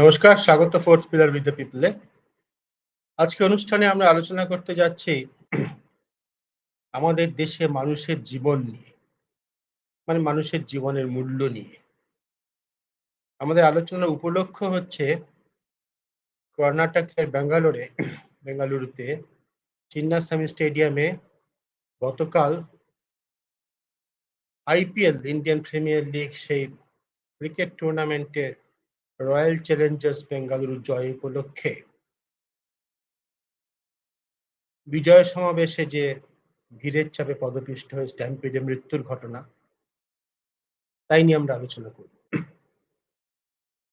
নমস্কার, স্বাগত fourth pillar with the পিপলে আজকে অনুষ্ঠানে আমরা আলোচনা করতে যাচ্ছি আমাদের দেশে মানুষের জীবন নিয়ে মানে মানুষের জীবনের মূল্য নিয়ে। আমাদের আলোচনার উপলক্ষ হচ্ছে কর্ণাটকের ব্যাঙ্গালোরে বেঙ্গালুরুতে চিন্নাস্বামী স্টেডিয়ামে গতকাল আইপিএল ইন্ডিয়ান প্রিমিয়ার লিগ, সেই ক্রিকেট টুর্নামেন্টের রয়্যাল চ্যালেঞ্জার্স বেঙ্গালুরু জয় উপলক্ষে বিজয় সমাবেশে যে ভিড়ের চাপে পদপিষ্ট হয়ে স্ট্যাম্পিডে মৃত্যুর ঘটনা, তাই নিয়ে আমরা আলোচনা করব।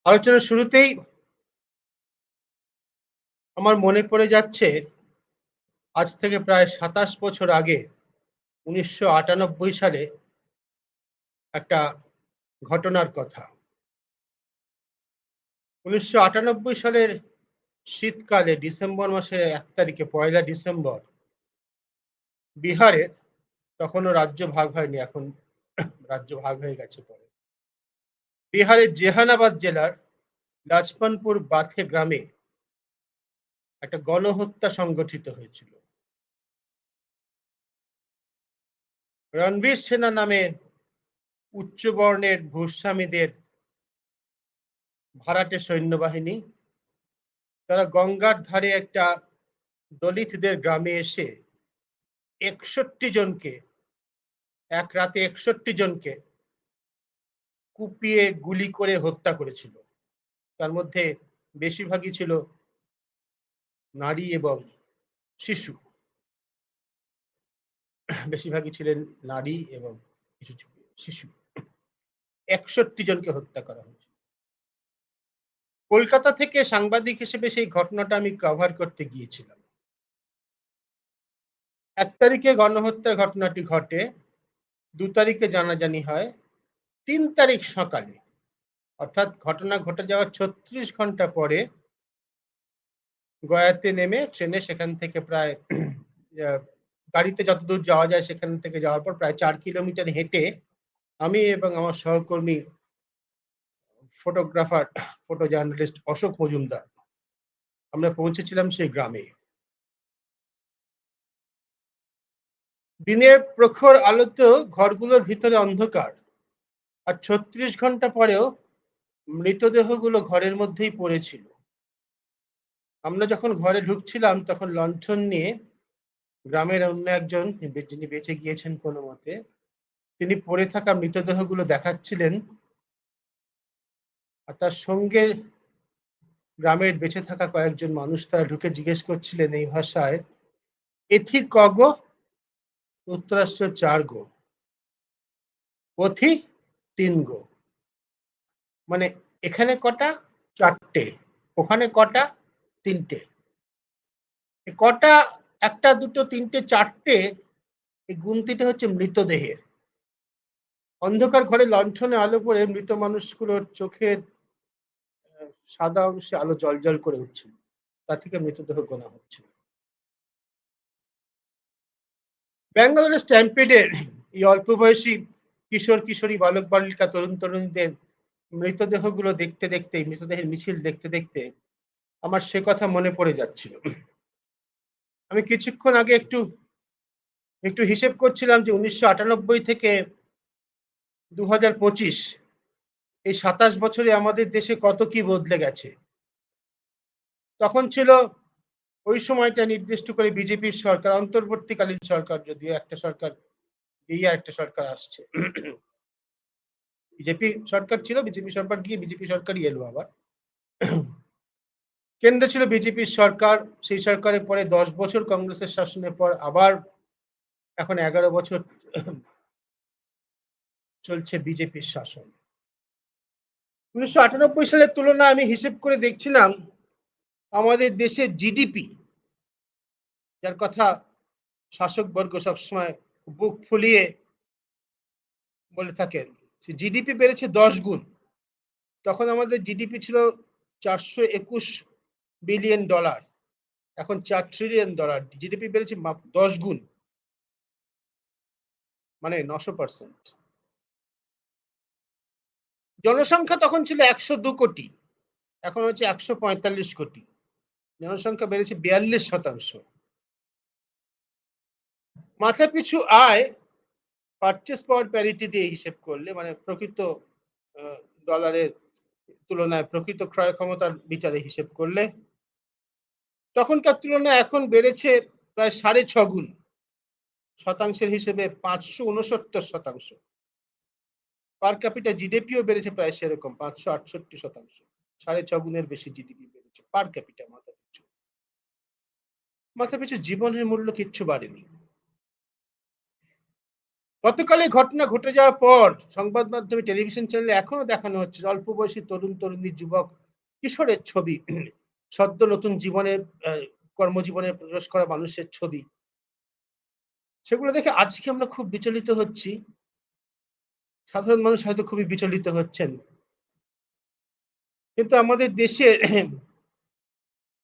আলোচনার শুরুতেই আমার মনে পড়ে যাচ্ছে, আজ থেকে প্রায় সাতাশ বছর আগে উনিশশো আটানব্বই সালে একটা ঘটনার কথা। উনিশশো আটানব্বই সালের শীতকালে ডিসেম্বর মাসের এক তারিখে, পয়লা ডিসেম্বর বিহারের তখনও রাজ্য ভাগ হয়নি, এখন রাজ্য ভাগ হয়ে গেছে পরে। বিহারের জেহানাবাদ জেলার লাজপনপুর বাথে গ্রামে একটা গণহত্যা সংগঠিত হয়েছিল। রণবীর সেনা নামে উচ্চবর্ণের ভূস্বামীদের ভাড়াটে সৈন্যবাহিনী। তারা গঙ্গার ধারে একটা দলিতদের গ্রামে এসে একষট্টি জনকে, এক রাতে একষট্টি জনকে কুপিয়ে গুলি করে হত্যা করেছিল। তার মধ্যে বেশিরভাগই ছিল নারী এবং শিশু। বেশিরভাগই ছিলেন নারী এবং শিশু। একষট্টি জনকে হত্যা করা হয়েছে। কলকাতা থেকে সাংবাদিক হিসেবে সেই ঘটনাটা আমি কভার করতে গিয়েছিলাম। এক তারিখে গণহত্যার ঘটনাটি ঘটে, দু তারিখে জানাজানি হয়, তিন তারিখ সকালে। অর্থাৎ ঘটনা ঘটে যাওয়ার ছত্রিশ ঘণ্টা পরে গয়াতে নেমে ট্রেনে সেখান থেকে প্রায় গাড়িতে যতদূর যাওয়া যায় সেখান থেকে যাওয়ার পর প্রায় চার কিলোমিটার হেঁটে আমি এবং আমার সহকর্মী photographer photo journalist Ashok Majumdar. আমরা পৌঁছেছিলাম সেই গ্রামে। দিনের প্রখর আলোতেও ঘরগুলোর ভিতরে অন্ধকার আর ছত্রিশ ঘণ্টা পরেও মৃতদেহগুলো ঘরের মধ্যেই পড়েছিল। আমরা যখন ঘরে ঢুকছিলাম, তখন লণ্ঠন নিয়ে গ্রামের অন্য একজন, যিনি বেঁচে গিয়েছেন কোনো মতে, তিনি পড়ে থাকা মৃতদেহগুলো দেখাচ্ছিলেন আর তার সঙ্গে গ্রামের বেঁচে থাকা কয়েকজন মানুষ তারা ঢুকে জিজ্ঞেস করছিলেন এই ভাষায় এথি কগ উত্তরাষ্ট্র চার গো পথি তিন গো মানে এখানে কটা? চারটে। ওখানে কটা? তিনটে। কটা, একটা, দুটো, তিনটে, চারটে, এই গুনতিটা হচ্ছে মৃতদেহের। অন্ধকার ঘরে লণ্ঠনে আলো পড়ে মৃত মানুষগুলোর চোখের সাদা অংশে আলো জল জল করে উঠছিল। তা থেকে মৃতদেহ গোনা হচ্ছিল। ব্যাঙ্গালোরের স্ট্যাম্পেডের এই অল্প বয়সী কিশোর, কিশোরী বালক, বালিকা, তরুণ, তরুণীদের মৃতদেহগুলো দেখতে দেখতে, মৃতদেহের মিছিল দেখতে দেখতে আমার সে কথা মনে পড়ে যাচ্ছিল। আমি কিছুক্ষণ আগে একটু একটু হিসেব করছিলাম যে উনিশশো আটানব্বই থেকে দু হাজার পঁচিশ, এই সাতাশ বছরে আমাদের দেশে কত কি বদলে গেছে? তখন ছিল ওই সময়টা নির্দিষ্ট করে বিজেপির সরকার, অন্তর্বর্তীকালীন সরকার যদিও একটা সরকার এই একটা সরকার আসছে। বিজেপি সরকার ছিল, বিজেপি সরকার গিয়ে বিজেপি সরকারই এলো আবার। কেন্দ্রে ছিল বিজেপির সরকার, সেই সরকারের পরে দশ বছর কংগ্রেসের শাসনের পর আবার এখন এগারো বছর চলছে বিজেপির শাসন। উনিশশো আটানব্বই সালের তুলনায় আমি হিসেব করে দেখছিলাম, আমাদের দেশের জিডিপি যার কথা শাসক বর্গ সবসময় বুক ফুলিয়ে বলে থাকেন সে জিডিপি বেড়েছে দশ গুণ। তখন আমাদের জিডিপি ছিল চারশো একুশ বিলিয়ন ডলার, এখন চার ট্রিলিয়ন ডলার জিডিপি বেড়েছে দশ গুণ মানে নশো পার্সেন্ট জনসংখ্যা তখন ছিল একশো দু কোটি, এখন হচ্ছে একশো পঁয়তাল্লিশ কোটি। জনসংখ্যা বেড়েছে বিয়াল্লিশ শতাংশ। মাথা পিছু আয় পারচেস পাওয়ার প্যারিটি দিয়ে হিসেব করলে মানে প্রকৃত ডলারের তুলনায় প্রকৃত ক্রয় ক্ষমতার বিচারে হিসেব করলে, তখনকার তুলনায় এখন বেড়েছে প্রায় সাড়ে ছ গুণ, শতাংশের হিসেবে পাঁচশো উনসত্তর শতাংশ। পার ক্যাপিটা জিডিপিও বেড়েছে প্রায় সেরকম, পাঁচশো আটষট্টি শতাংশ। সাড়ে ছ গুণের বেশি জিডিপি বেড়েছে পার ক্যাপিটা মাথা পিছু মাথা পিছু জীবনের মূল্য কিচ্ছু বাড়েনি। গতকালে ঘটনা ঘটে যাওয়ার পর সংবাদ মাধ্যমে টেলিভিশন চ্যানেলে এখনও দেখানো হচ্ছে অল্প বয়সী তরুণ তরুণী যুবক কিশোরের ছবি, সদ্য নতুন জীবনে কর্মজীবনে প্রবেশ করা মানুষের ছবি। সেগুলো দেখে আজকে আমরা খুব বিচলিত হচ্ছি। সাধারণ মানুষ হয়তো খুবই বিচলিত হচ্ছেন। কিন্তু আমাদের দেশের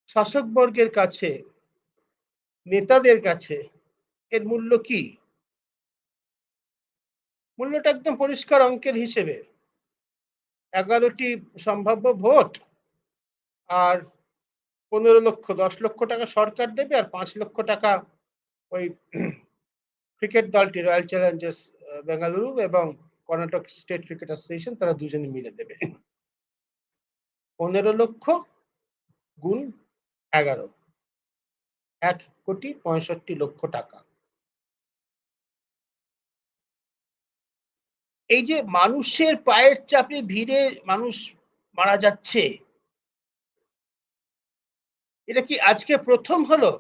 শাসক বর্গের কাছে, নেতাদের কাছে এর মূল্য কি? মূল্যটা একদম পরিষ্কার অঙ্কের হিসেবে। এগারোটি সম্ভাব্য ভোট আর পনেরো লক্ষ, দশ লক্ষ টাকা সরকার দেবে আর পাঁচ লক্ষ টাকা ওই ক্রিকেট দলটি, রয়্যাল চ্যালেঞ্জার্স বেঙ্গালুরু এবং কর্ণাটক স্টেট ক্রিকেট অ্যাসোসিয়েশন, তারা দুজনে মিলে দেবে। পনেরো লক্ষ গুণ এগারো। এক কোটি পঁয়ষট্টি লক্ষ টাকা। এই যে মানুষের পায়ের চাপে ভিড়ে মানুষ মারা যাচ্ছে, এটা কি আজকে প্রথম হলো?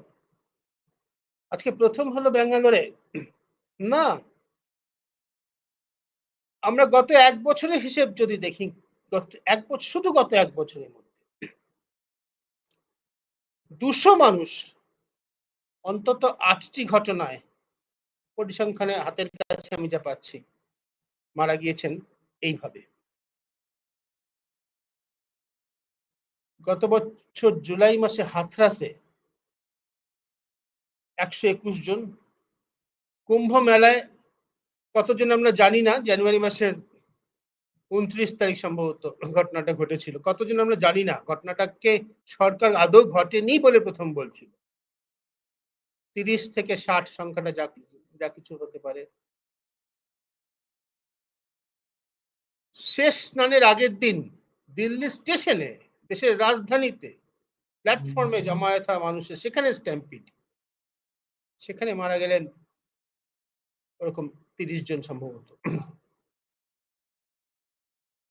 আজকে প্রথম হলো ব্যাঙ্গালোরে? না। আমরা গত এক বছরের হিসেব যদি দেখি, গত এক বছর শুধু গত এক বছরের মধ্যে। দুশো মানুষ অন্তত আটটি ঘটনায় পরিসংখ্যানে হাতের কাছে আমি যা পাচ্ছি, মারা গিয়েছেন এইভাবে। গত বছর জুলাই মাসে হাথরাসে একশো একুশ জন কুম্ভ মেলায় কতজন আমরা জানি না জানুয়ারি মাসের উনত্রিশ তারিখ সম্ভবত ঘটনাটা ঘটেছিল। কতজন আমরা জানি না ঘটনাটাকে সরকার আদৌ ঘটেনি বলে প্রথম বলছিল। তিরিশ থেকে ষাট সংখ্যাটা যা যা কিছু হতে পারে। শেষ স্নানের আগের দিন দিল্লি স্টেশনে দেশের রাজধানীতে প্ল্যাটফর্মে জমায়েত হওয়া মানুষের সেখানে স্ট্যাম্পিড সেখানে মারা গেলেন ওরকম তিরিশ জন সম্ভবত।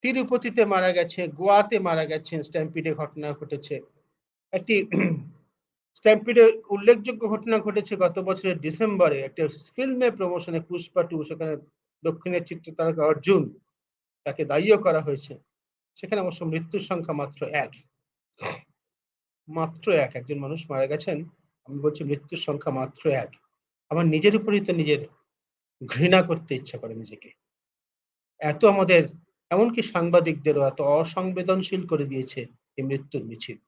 তিরুপতিতে মারা গেছে, গোয়াতে মারা গেছেন স্ট্যাম্পিডে ঘটনা ঘটেছে। একটি স্ট্যাম্পিডের উল্লেখযোগ্য ঘটনা ঘটেছে, গত বছরের ডিসেম্বরে একটা ফিল্মের প্রমোশনে পুষ্পা টু সেখানে দক্ষিণের চিত্র তারকা অর্জুন তাকে দায়ীও করা হয়েছে। সেখানে অবশ্য মৃত্যুর সংখ্যা মাত্র এক। মাত্র এক, একজন মানুষ মারা গেছেন, আমি বলছি মৃত্যুর সংখ্যা মাত্র এক। আমার নিজের উপরই তো নিজের ঘৃণা করতে ইচ্ছা করে নিজেকে। এত আমাদের, এমনকি সাংবাদিকদেরও এত অসংবেদনশীল করে দিয়েছে এই মৃত্যুর মিছিল।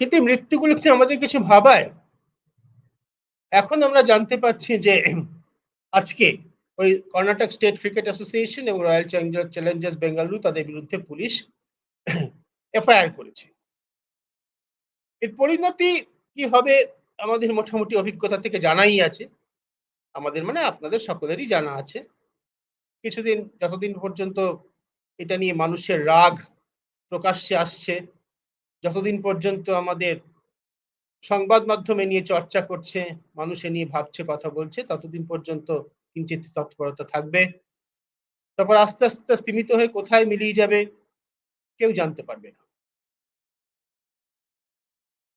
কিন্তু এই মৃত্যুগুলো কি আমাদের কিছু ভাবায়? এখন আমরা জানতে পারছি যে আজকে ওই কর্ণাটক স্টেট ক্রিকেট অ্যাসোসিয়েশন এবং রয়্যাল চ্যালেঞ্জার, চ্যালেঞ্জার্স বেঙ্গালুরু তাদের বিরুদ্ধে পুলিশ এফআইআর করেছে। এর পরিণতি কি হবে আমাদের মোটামুটি অভিজ্ঞতা থেকে জানাই আছে। আমাদের মানে আপনাদের সকলেরই জানা আছে। কিছুদিন, যতদিন পর্যন্ত এটা নিয়ে মানুষের রাগ প্রকাশ্যে আসছে, যতদিন পর্যন্ত আমাদের সংবাদ মাধ্যমে নিয়ে চর্চা করছে, মানুষে নিয়ে ভাবছে, কথা বলছে, ততদিন পর্যন্ত কিঞ্চিত তৎপরতা থাকবে। তারপর আস্তে আস্তে স্তীমিত হয়ে কোথায় মিলিয়ে যাবে, কেউ জানতে পারবে না।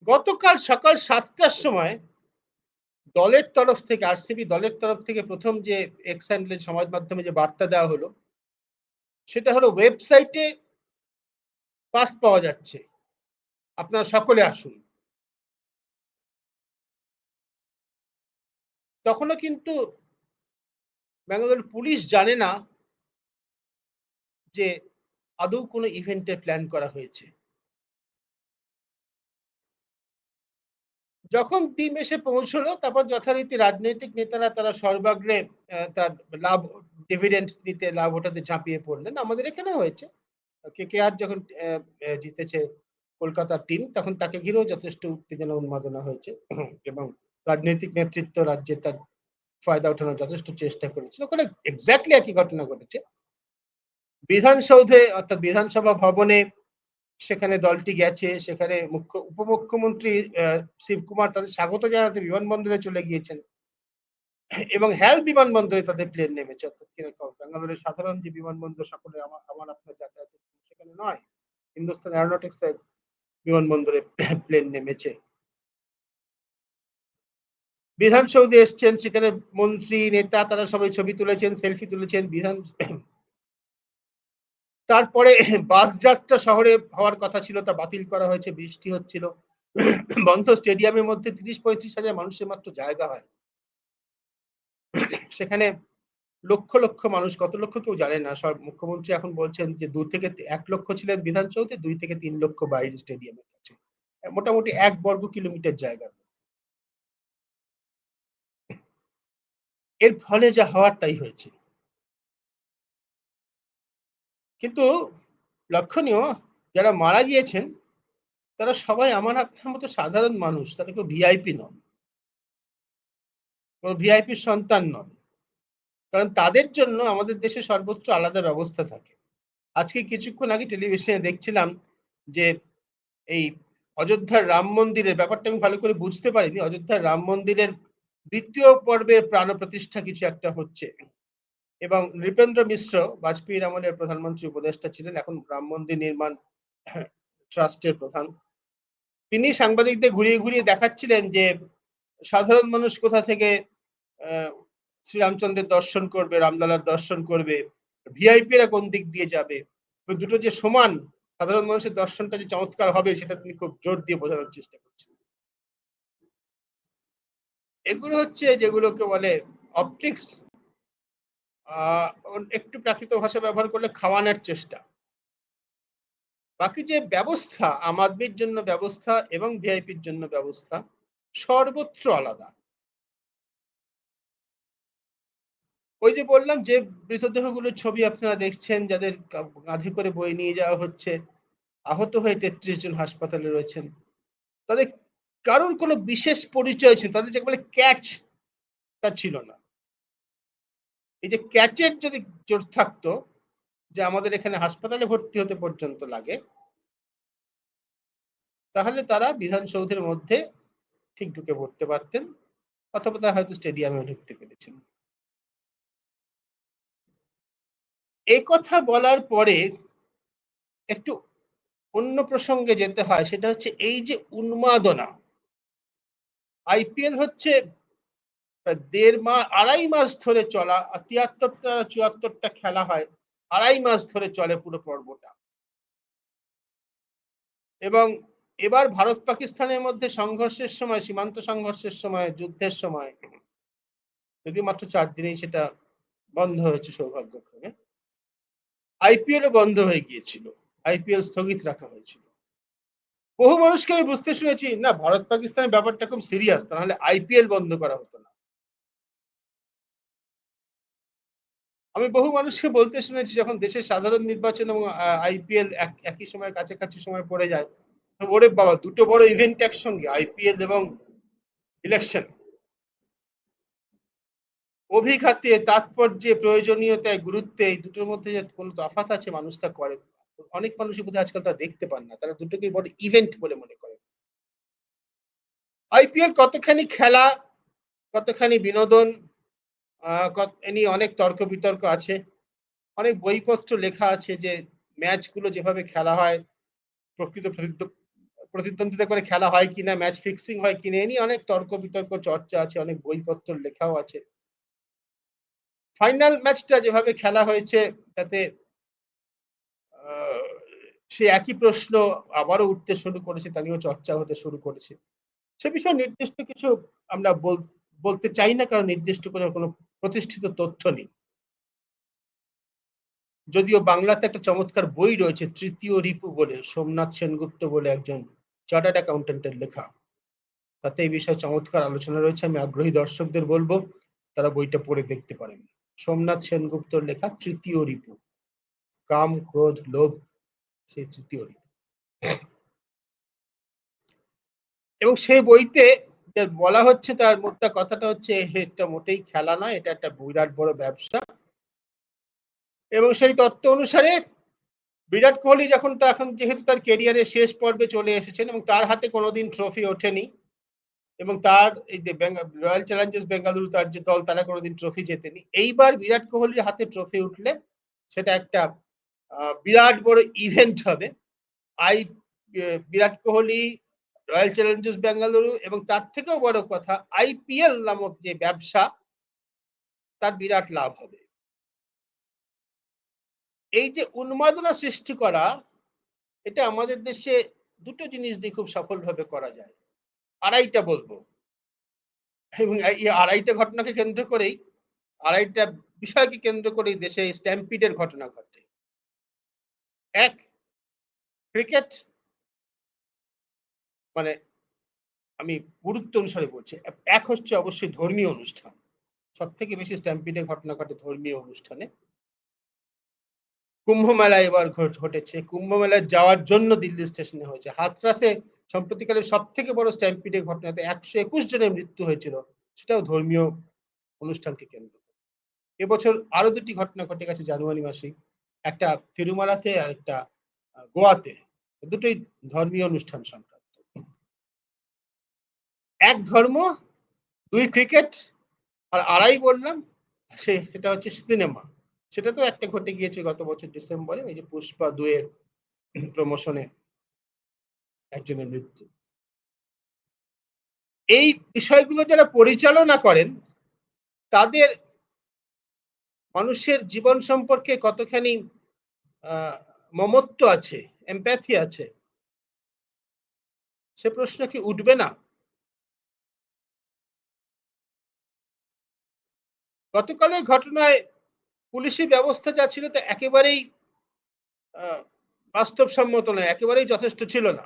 গতকাল সকাল সাতটার সময় দলের তরফ থেকে, আরসিবি দলের তরফ থেকে প্রথম যে এক্স সমাজ মাধ্যমে যে বার্তা দেওয়া হলো, সেটা হলো ওয়েবসাইটে পাস পাওয়া যাচ্ছে। আপনারা সকলে আসুন। তখনও কিন্তু ব্যাঙ্গালোর পুলিশ জানে না যে আদৌ কোনো ইভেন্টের প্ল্যান করা হয়েছে। যখন টিম এসে পৌঁছলো, তারপর যথারীতি রাজনৈতিক নেতারা তারা সর্বাগ্রে তার লাভ ডিভিডেন্ট দিতে, লাভ ওঠাতে ঝাঁপিয়ে পড়লেন আমাদের এখানে হয়েছে কেকেআর যখন অ্যা অ্যা জিতেছে কলকাতার টিম, তখন তাকে ঘিরেও যথেষ্ট উত্তেজনা উন্মাদনা হয়েছে এবং রাজনৈতিক নেতৃত্ব রাজ্যে তার ফায়দা ওঠানোর যথেষ্ট চেষ্টা করেছিল। ওখানে এক্সাক্টলি একই ঘটনা ঘটেছে। বিধানসৌধে অর্থাৎ বিধানসভা ভবনে সেখানে দলটি গেছে। সেখানে মুখ্য উপমুখ্যমন্ত্রী শিবকুমার তাদের স্বাগত জানাতে বিমানবন্দরে চলে গিয়েছেন। এবং হ্যাল বিমানবন্দরে তাদের প্লেন নেমেছে। অর্থাৎ ব্যাঙ্গালোরের সাধারণ যে বিমানবন্দর সকলে আমার আমার আপনার যাতায়াতের সেখানে নয়। হিন্দুস্তান এরোনটিক্স এর বিমানবন্দরে প্লেন নেমেছে। বিধানসৌধে এসছেন সেখানে মন্ত্রী, নেতা তারা সবাই ছবি তুলেছেন, সেলফি তুলেছেন। বিধান তারপরে বাস যাত্রা শহরে হওয়ার কথা ছিল তা বাতিল করা হয়েছে। বৃষ্টি হচ্ছিল। বন্ধ স্টেডিয়ামের মধ্যে ৩০-৩৫ হাজার মানুষের মাত্র জায়গা হয়। সেখানে লক্ষ, লক্ষ মানুষ কত লক্ষ কেউ জানে না। সব মুখ্যমন্ত্রী এখন বলছেন যে দু থেকে এক লক্ষ ছিলেন বিধানসৌধে, দুই থেকে তিন লক্ষ বাইরে স্টেডিয়ামের কাছে। মোটামুটি এক বর্গ কিলোমিটার জায়গা। এর ফলে যা হওয়ার তাই হয়েছে। কিন্তু লক্ষণীয়, যারা মারা গিয়েছেন, তারা সবাই আমার আপনার মতো সাধারণ মানুষ। তারা কেউ ভিআইপি নন। কোন ভিআইপির সন্তান নন। কারণ তাদের জন্য আমাদের দেশে সর্বোচ্চ আলাদা ব্যবস্থা থাকে। আজকে কিছুক্ষণ আগে টেলিভিশনে দেখছিলাম যে, এই অযোধ্যার রাম মন্দিরের ব্যাপারটা আমি ভালো করে বুঝতে পারিনি। অযোধ্যার রাম মন্দিরের দ্বিতীয় পর্বের প্রাণ প্রতিষ্ঠা কিছু একটা হচ্ছে। এবং নৃপেন্দ্র মিশ্র বাজপেয়ীর আমলের প্রধানমন্ত্রী উপদেষ্টা ছিলেন। এখন রাম মন্দির নির্মাণ ট্রাস্টের প্রধান। তিনি সাংবাদিকদের ঘুরিয়ে, ঘুরিয়ে দেখাচ্ছিলেন যে সাধারণ মানুষ কোথা থেকে শ্রীরামচন্দ্রের দর্শন করবে, রামলালার দর্শন করবে, ভিআইপিরা কোন দিক দিয়ে যাবে। দুটো যে সমান সাধারণ মানুষের দর্শনটা যে চমৎকার হবে সেটা তিনি খুব জোর দিয়ে বোঝানোর চেষ্টা করছেন। এগুলো হচ্ছে যেগুলোকে বলে অপটিক্স একটু প্রাকৃত ভাষা ব্যবহার করলে খাওয়ানোর চেষ্টা। বাকি যে ব্যবস্থা আম আদমির জন্য ব্যবস্থা এবং ভিআইপির জন্য ব্যবস্থা, সর্বত্র আলাদা। ওই যে বললাম যে মৃতদেহগুলোর ছবি আপনারা দেখছেন, যাদের কাঁধে করে বয়ে নিয়ে যাওয়া হচ্ছে। আহত হয়ে ৩৩ জন হাসপাতালে রয়েছেন। তাদের কারোর কোনো বিশেষ পরিচয় ছিল তাদের যে বলে ক্যাচ তা ছিল না। এই যে ক্যাচের যদি জোর থাকতো, যে আমাদের এখানে হাসপাতালে ভর্তি হতে পর্যন্ত লাগে, তাহলে তারা বিধানসৌধের মধ্যে ঠিক ঢুকে পড়তে পারতেন, অথবা তারা হয়তো স্টেডিয়ামে ঢুকতে পেরেছেন। এই কথা বলার পরে একটু অন্য প্রসঙ্গে যেতে হয়, সেটা হচ্ছে এই যে উন্মাদনা আইপিএল হচ্ছে দেড় মা, আড়াই মাস ধরে চলা ৭৩ টা ৭৪ টা খেলা হয়। আড়াই মাস ধরে চলে পুরো পর্বটা। এবং এবার ভারত পাকিস্তানের মধ্যে সংঘর্ষের সময়, সীমান্ত সংঘর্ষের সময়, যুদ্ধের সময় যদিও মাত্র ৪ দিনেই সেটা বন্ধ হয়েছে সৌভাগ্যক্রমে। আইপিএলও বন্ধ হয়ে গিয়েছিল। আইপিএল স্থগিত রাখা হয়েছিল। বহু মানুষকে আমি বুঝতে শুনেছি, না ভারত পাকিস্তানের ব্যাপারটা খুব সিরিয়াস তাহলে আইপিএল বন্ধ করা হতো আমি বহু মানুষকে বলতে শুনেছি যখন দেশের সাধারণ নির্বাচন এবং আইপিএল এক একই সময়ে কাছাকাছি সময় পড়ে যায়। ওরে বাবা! দুটো বড় ইভেন্ট একসঙ্গে আইপিএল এবং ইলেকশন। অভিঘাতে, তাৎপর্যে, প্রয়োজনীয়তায়, গুরুত্বে এই দুটোর মধ্যে যে কোনো তফাৎ আছে মানুষ তা করে। অনেক মানুষই বোধহয় আজকাল তা দেখতে পান না। তারা দুটোকেই বড় ইভেন্ট বলে মনে করে। আইপিএল কতখানি খেলা, কতখানি বিনোদন এ নিয়ে অনেক তর্ক-বিতর্ক আছে। অনেক বইপত্র লেখা আছে যে ম্যাচগুলো যেভাবে খেলা হয়, প্রকৃত প্রতিদ্ব প্রতিদ্বন্দ্বিতা করে খেলা হয় কিনা, ম্যাচ ফিক্সিং হয় কিনা এ নিয়ে অনেক তর্ক-বিতর্ক চর্চা আছে, অনেক বইপত্র লেখাও আছে। ফাইনাল ম্যাচটা যেভাবে খেলা হয়েছে তাতে সে একই প্রশ্ন আবারও উঠতে শুরু করেছে, তা নিয়েও চর্চা হতে শুরু করেছে। সে বিষয়ে নির্দিষ্ট কিছু আমরা বল বলতে চাই না কারণ নির্দিষ্ট করে কোনো প্রতিষ্ঠিত তথ্য নেই। যদিও বাংলাতে একটা চমৎকার বই রয়েছে 'তৃতীয় রিপু' বলে সোমনাথ সেনগুপ্ত বলে একজন চার্টার্ড অ্যাকাউন্ট্যান্ট এর লেখা। তাতে এই বিষয়ে চমৎকার আলোচনা রয়েছে। আমি আগ্রহী দর্শকদের বলব তারা বইটা পড়ে দেখতে পারেন। সোমনাথ সেনগুপ্তর লেখা 'তৃতীয় রিপু'। কাম, ক্রোধ, লোভ সেই তৃতীয় ঋতু এবং সেই বইতে বলা হচ্ছে তার মোদ্দা কথাটা হচ্ছে এটা মোটেই খেলা নয়, এটা একটা বিরাট বড় ব্যবসা। এবং সেই তত্ত্ব অনুসারে বিরাট কোহলি যখন তা এখন যেহেতু তার কেরিয়ারের শেষ পর্বে চলে এসেছেন এবং তার হাতে কোনোদিন ট্রফি ওঠেনি এবং তার এই যে রয়্যাল চ্যালেঞ্জার্স বেঙ্গালুরু তার যে দল, তারা কোনোদিন ট্রফি জেতেনি। এইবার বিরাট কোহলির হাতে ট্রফি উঠলে সেটা একটা বিরাট বড় ইভেন্ট হবে। আই বিরাট কোহলি রয়্যাল চ্যালেঞ্জার্স বেঙ্গালুরু এবং তার থেকেও বড় কথা আইপিএল নামক যে ব্যবসা, তার বিরাট লাভ হবে। এই যে উন্মাদনা সৃষ্টি করা, এটা আমাদের দেশে দুটো জিনিস দিয়ে খুব সফলভাবে করা যায়। আড়াইটা বলব। এবং এই আড়াইটা ঘটনাকে কেন্দ্র করেই, আড়াইটা বিষয়কে কেন্দ্র করেই দেশে স্ট্যাম্পিডের ঘটনা ঘটে। এক, ক্রিকেট মানে আমি গুরুত্ব অনুসারে বলছি, এক হচ্ছে অবশ্যই ধর্মীয় অনুষ্ঠান। সব থেকে বেশি স্ট্যাম্পিডের ঘটনা ঘটে ধর্মীয় অনুষ্ঠানে। কুম্ভ মেলা এবার ঘটেছে। কুম্ভ যাওয়ার জন্য দিল্লি স্টেশনে হয়েছে। হাতরাসে সম্প্রতিকালে সব থেকে বড় স্ট্যাম্পিডের ঘটনাতে একশো একুশ জনের মৃত্যু হয়েছিল, সেটাও ধর্মীয় অনুষ্ঠানকে কেন্দ্র এবছর আরও দুটি ঘটনা ঘটে গেছে জানুয়ারি মাসে একটা তিরুমালাতে আর একটা গোয়াতে। দুটোই ধর্মীয় অনুষ্ঠান সংক্রান্ত। এক ধর্ম, দুই ক্রিকেট আর আড়াই বললাম, সে, সেটা হচ্ছে সিনেমা সেটা তো একটা ঘটে গিয়েছে গত বছর ডিসেম্বরে এই যে পুষ্পা দুয়ের প্রমোশনে একজনের মৃত্যু। এই বিষয়গুলো যারা পরিচালনা করেন, তাদের মানুষের জীবন সম্পর্কে কতখানি মমত্ব আছে এম্প্যাথি আছে, সে প্রশ্ন কি উঠবে না? গতকালের ঘটনায় পুলিশি ব্যবস্থা যা ছিল তা একেবারেই বাস্তবসম্মত নয়, একেবারেই যথেষ্ট ছিল না।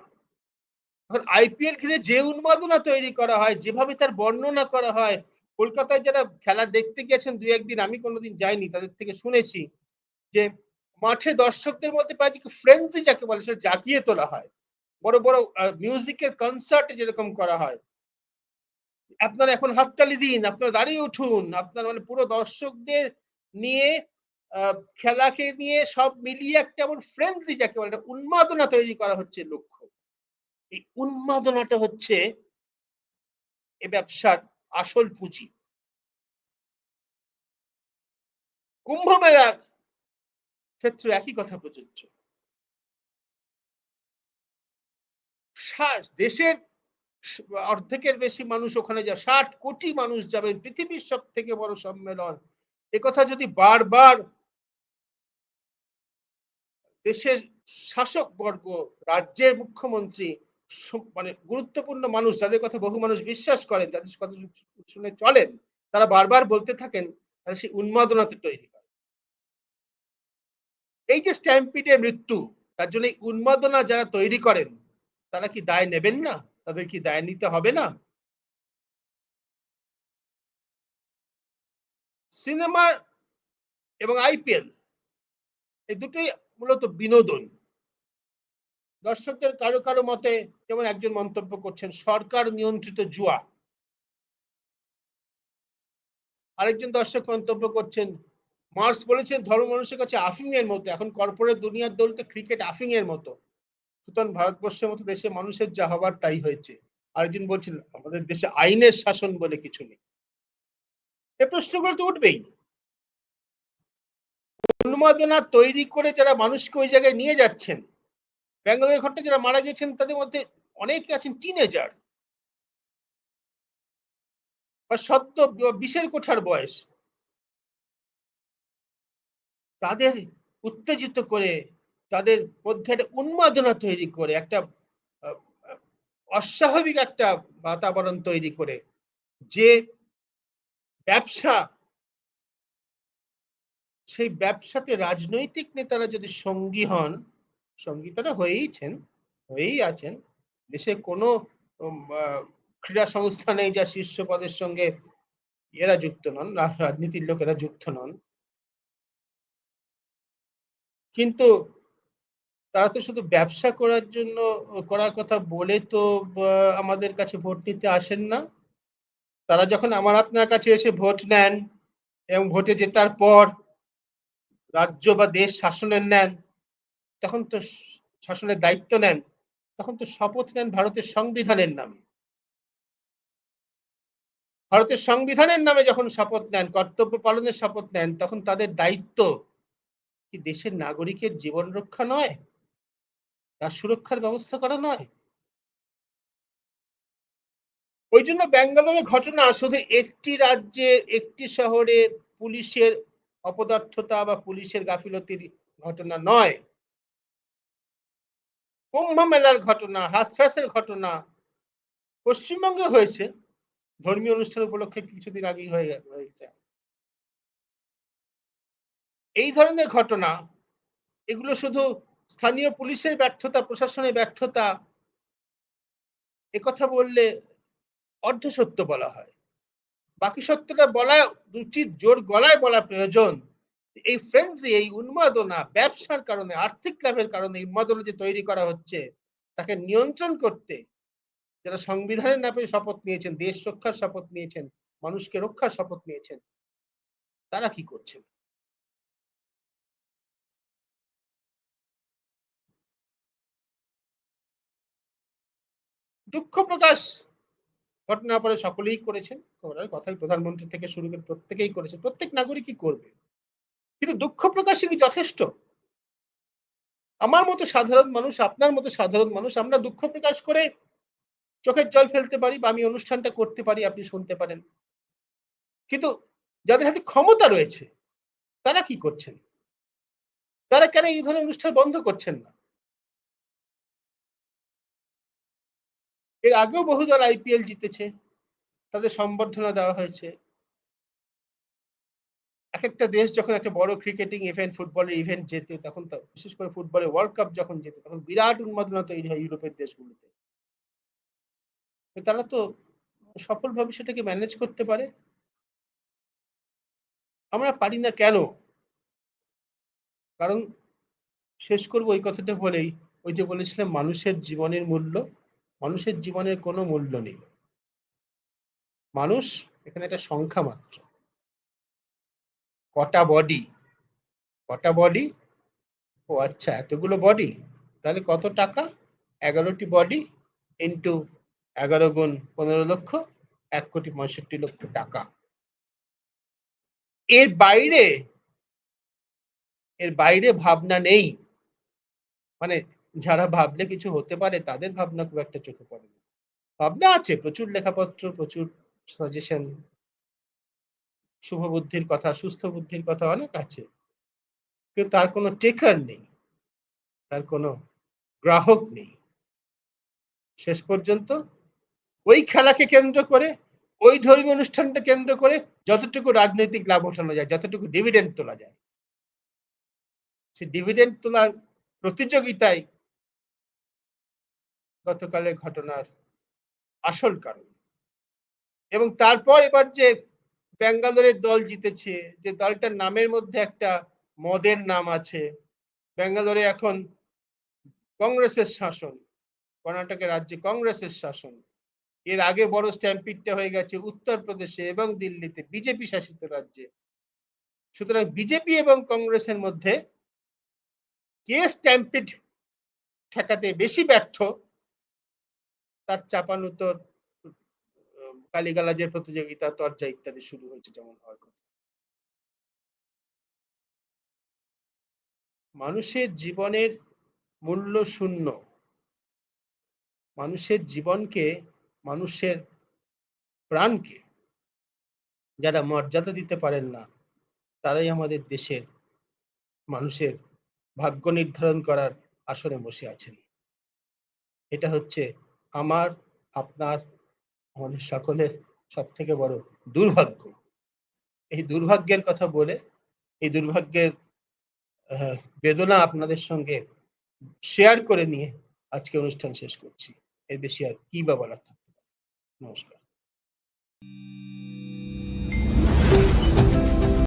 এখন আইপিএল ঘিরে যে উন্মাদনা তৈরি করা হয়, যেভাবে তার বর্ণনা করা হয়, কলকাতায় যারা খেলা দেখতে গেছেন দু একদিন, আমি কোনোদিন যাইনি, তাদের থেকে শুনেছি যে মাঠে দর্শকদের মধ্যে প্রায় যে ফ্রেন্সি যাকে বলে, সেটা জাগিয়ে তোলা হয়। বড় বড় মিউজিকের কনসার্ট যেরকম করা হয় আপনারা এখন হাততালি দিন, আপনারা দাঁড়িয়ে উঠুন, আপনার মানে পুরো দর্শকদের নিয়ে খেলাকে নিয়ে সব মিলিয়ে একটা এমন ফ্রেন্সি যাকে বলে উন্মাদনা তৈরি করা হচ্ছে লক্ষ্য। এই উন্মাদনাটা হচ্ছে এ ব্যবসার আসল পুঁজি। কুম্ভ মেলার ক্ষেত্রে একই কথা প্রযোজ্য। দেশের অর্ধেকের বেশি মানুষ ওখানে যা ষাট কোটি মানুষ যাবেন পৃথিবীর সব থেকে বড় সম্মেলন। কথা যদি বারবার দেশের শাসক বর্গ, রাজ্যের মুখ্যমন্ত্রী মানে গুরুত্বপূর্ণ মানুষ, যাদের কথা বহু মানুষ বিশ্বাস করেন, যাদের কথা শুনে চলেন, তারা বারবার বলতে থাকেন তাহলে সেই উন্মাদনাতে তৈরি হয়। এই যে স্ট্যাম্পিডের মৃত্যু, তার জন্য এই উন্মাদনা যারা তৈরি করেন, তারা কি দায় নেবেন না? তাদের কি দায় নিতে হবে না? সিনেমা এবং আইপিএল, এই দুটোই মূলত বিনোদন। দর্শকদের কারও কারও মতে যেমন একজন মন্তব্য করছেন, সরকার নিয়ন্ত্রিত জুয়া। আরেকজন দর্শক মন্তব্য করছেন, মার্কস বলেছেন, ধর্ম মানুষের কাছে আফিং এর মতো, এখন কর্পোরেট দুনিয়ার দলতে ক্রিকেট আফিং এর মতো। সুতরাং ভারতবর্ষের মতো দেশে মানুষের যা হবার তাই হয়েছে। আরেকজন বলছেন, আমাদের দেশে আইনের শাসন বলে কিছু নেই। এ প্রশ্নগুলো তো উঠবেই। উন্মাদনা তৈরি করে যারা মানুষকে ওই জায়গায় নিয়ে যাচ্ছেন, ব্যাঙ্গালোরের ঘটনা যারা মারা গেছেন তাদের মধ্যে অনেকে আছেন টিনেজার বা সত্য বিশের কোঠার বয়স। তাদের উত্তেজিত করে তাদের মধ্যে একটা উন্মাদনা তৈরি করে, একটা অস্বাভাবিক একটা বাতাবরণ তৈরি করে। যে ব্যবসা, সেই ব্যবসাতে রাজনৈতিক নেতারা যদি সঙ্গী হন, সঙ্গী তারা হয়েইছেন, হয়েই আছেন, দেশে কোনো ক্রীড়া সংস্থা নেই যা শীর্ষ পদের সঙ্গে এরা যুক্ত নন রাজনীতির লোকেরা যুক্ত নন। কিন্তু তারা তো শুধু ব্যবসা করার জন্য করার কথা বলে তো আমাদের কাছে ভোট নিতে আসেন না। তারা যখন আমার আপনার কাছে এসে ভোট নেন এবং ভোটে জেতার পর রাজ্য বা দেশ শাসনের নেন, তখন তো শাসনের দায়িত্ব নেন, তখন তো শপথ নেন ভারতের সংবিধানের নামে। ভারতের সংবিধানের নামে যখন শপথ নেন, কর্তব্য পালনের শপথ নেন, তখন তাদের দায়িত্ব কি দেশের নাগরিকের জীবন রক্ষা নয়? তার সুরক্ষার ব্যবস্থা করা নয়? ওই জন্য ব্যাঙ্গালোরের ঘটনা শুধু একটি রাজ্যে, একটি শহরে পুলিশের অপদার্থতা বা পুলিশের গাফিলতির ঘটনা নয়। কুম্ভ মেলার ঘটনা, হাথরাসের ঘটনা পশ্চিমবঙ্গে হয়েছে। ধর্মীয় অনুষ্ঠান উপলক্ষে কিছুদিন আগেই হয়ে হয়েছে। এই ধরনের ঘটনা এগুলো শুধু স্থানীয় পুলিশের ব্যর্থতা, প্রশাসনের ব্যর্থতা একথা বললে অর্ধসত্য বলা হয়। বাকি সত্যটা বলা উচিত জোর গলায় বলা প্রয়োজন। এই ফ্রেন্সি, এই উন্মাদনা ব্যবসার কারণে, আর্থিক লাভের কারণে উন্মাদনা যে তৈরি করা হচ্ছে, তাকে নিয়ন্ত্রণ করতে যারা সংবিধানের নামে শপথ নিয়েছেন, দেশ রক্ষার শপথ নিয়েছেন, মানুষকে রক্ষার শপথ নিয়েছেন, তারা কি করছেন? দুঃখ প্রকাশ ঘটনা পরে সকলেই করেছেন। কথাই প্রধানমন্ত্রী থেকে শুরু করে প্রত্যেকেই করেছে প্রত্যেক নাগরিকই করবে। কিন্তু দুঃখ প্রকাশই কি যথেষ্ট? আমার মতো সাধারণ মানুষ, আপনার মতো সাধারণ মানুষ আমরা দুঃখ প্রকাশ করে চোখের জল ফেলতে পারি বা আমি অনুষ্ঠানটা করতে পারি, আপনি শুনতে পারেন। কিন্তু যাদের হাতে ক্ষমতা রয়েছে, তারা কি করছেন? তারা কেন এই ধরনের অনুষ্ঠান বন্ধ করছেন না? এর আগেও বহু দল আইপিএল জিতেছে। তাদের সংবর্ধনা দেওয়া হয়েছে। এক একটা দেশ যখন একটা বড় ক্রিকেটিং ইভেন্ট, ফুটবলের ইভেন্ট জেতে তখন বিশেষ করে ফুটবলের ওয়ার্ল্ড কাপ যখন জেতে তখন বিরাট উন্মাদনা তৈরি হয় ইউরোপের দেশগুলোতে। তারা তো সফলভাবে সেটাকে ম্যানেজ করতে পারে। আমরা পারি না কেন? কারণ শেষ করব ওই কথাটা বলেই, ওই যে বলেছিলাম মানুষের জীবনের মূল্য, মানুষের জীবনের কোনো মূল্য নেই। মানুষ এখানে একটা সংখ্যা মাত্র। কটা বডি? কটা বডি? ও আচ্ছা এতগুলো বডি? তাহলে কত টাকা? এগারোটি বডি ইন্টু ১১ গুণ ১৫ লক্ষ, এক কোটি ৬৫ লক্ষ টাকা। এর বাইরে এর বাইরে ভাবনা নেই। মানে যারা ভাবলে কিছু হতে পারে তাদের ভাবনা খুব একটা চোখে পড়ে না। ভাবনা আছে প্রচুর লেখাপত্র, প্রচুর সাজেশন। শুভ বুদ্ধির কথা, সুস্থ বুদ্ধির কথা অনেক আছে। কিন্তু তার কোনো টেকার নেই। তার কোনো গ্রাহক নেই। শেষ পর্যন্ত ওই খেলাকে কেন্দ্র করে, ওই ধর্মীয় অনুষ্ঠানটা কেন্দ্র করে যতটুকু রাজনৈতিক লাভ ওঠানো যায়, যতটুকু ডিভিডেন্ড তোলা যায়। সে ডিভিডেন্ড তোলার প্রতিযোগিতায় গতকালের ঘটনার আসল কারণ। এবং তারপর এবার যে ব্যাঙ্গালোরের দল জিতেছে, যে দলটার নামের মধ্যে একটা মদের নাম আছে। ব্যাঙ্গালোরে এখন কংগ্রেসের শাসন। কর্ণাটকের রাজ্যে কংগ্রেসের শাসন। এর আগে বড় স্ট্যাম্পিডটা হয়ে গেছে উত্তরপ্রদেশে এবং দিল্লিতে বিজেপি শাসিত রাজ্যে। সুতরাং বিজেপি এবং কংগ্রেসের মধ্যে কে স্ট্যাম্পিড ঠেকাতে বেশি ব্যর্থ তার চাপানুতোর গালিগালাজের প্রতিযোগিতা, তরজা ইত্যাদি শুরু হয়েছে যেমন হওয়ার কথা। মানুষের জীবনের মূল্য শূন্য। মানুষের জীবনকে, মানুষের প্রাণকে যারা মর্যাদা দিতে পারেন না, তারাই আমাদের দেশের মানুষের ভাগ্য নির্ধারণ করার আসনে বসে আছেন। এটা হচ্ছে আমার, আপনার, আমাদের সকলের সব থেকে বড় দুর্ভাগ্য। এই দুর্ভাগ্যের কথা বলে, এই দুর্ভাগ্যের বেদনা আপনাদের সঙ্গে শেয়ার করে নিয়ে আজকে অনুষ্ঠান শেষ করছি। এর বেশি আর কি বা বলার থাকতে। নমস্কার।